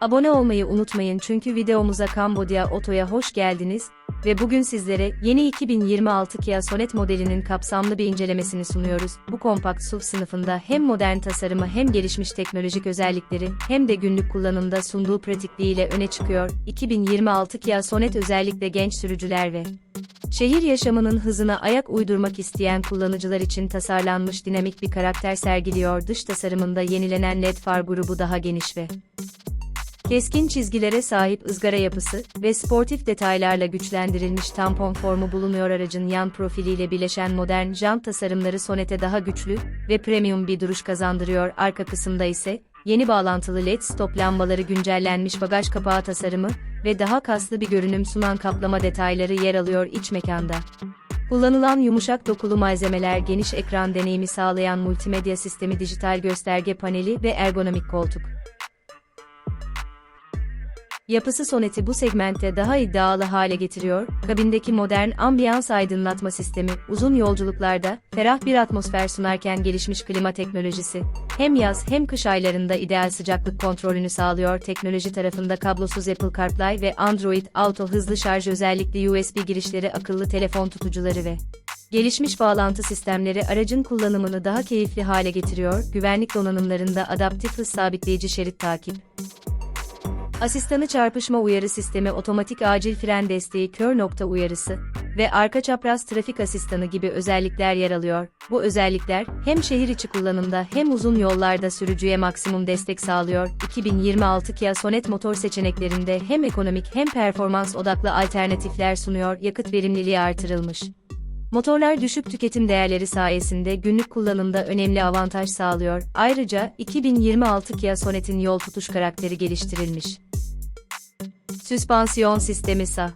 Abone olmayı unutmayın çünkü videomuza Cambodia Oto'ya hoş geldiniz ve bugün sizlere yeni 2026 Kia Sonet modelinin kapsamlı bir incelemesini sunuyoruz. Bu kompakt SUV sınıfında hem modern tasarımı hem gelişmiş teknolojik özellikleri hem de günlük kullanımda sunduğu pratikliğiyle öne çıkıyor. 2026 Kia Sonet özellikle genç sürücüler ve Şehir yaşamının hızına ayak uydurmak isteyen kullanıcılar için tasarlanmış dinamik bir karakter sergiliyor. Dış tasarımında yenilenen LED far grubu daha geniş ve keskin çizgilere sahip ızgara yapısı ve sportif detaylarla güçlendirilmiş tampon formu bulunuyor aracın yan profiliyle birleşen modern jant tasarımları Sonet'e daha güçlü ve premium bir duruş kazandırıyor. Arka kısımda ise yeni bağlantılı LED stop lambaları güncellenmiş bagaj kapağı tasarımı ve daha kaslı bir görünüm sunan kaplama detayları yer alıyor iç mekanda. Kullanılan yumuşak dokulu malzemeler geniş ekran deneyimi sağlayan multimedya sistemi dijital gösterge paneli ve ergonomik koltuk. Yapısı Sonet'i bu segmentte daha iddialı hale getiriyor, kabindeki modern ambiyans aydınlatma sistemi, uzun yolculuklarda, ferah bir atmosfer sunarken gelişmiş klima teknolojisi, hem yaz hem kış aylarında ideal sıcaklık kontrolünü sağlıyor. Teknoloji tarafında kablosuz Apple CarPlay ve Android Auto hızlı şarj özellikli USB girişleri akıllı telefon tutucuları ve Gelişmiş bağlantı sistemleri aracın kullanımını daha keyifli hale getiriyor, güvenlik donanımlarında adaptif hız sabitleyici şerit takip, Asistanı çarpışma uyarı sistemi otomatik acil fren desteği kör nokta uyarısı ve arka çapraz trafik asistanı gibi özellikler yer alıyor. Bu özellikler hem şehir içi kullanımda hem uzun yollarda sürücüye maksimum destek sağlıyor. 2026 Kia Sonet motor seçeneklerinde hem ekonomik hem performans odaklı alternatifler sunuyor. Yakıt verimliliği artırılmış. Motorlar düşük tüketim değerleri sayesinde günlük kullanımda önemli avantaj sağlıyor. Ayrıca 2026 Kia Sonet'in yol tutuş karakteri geliştirilmiş. Süspansiyon sistemi SA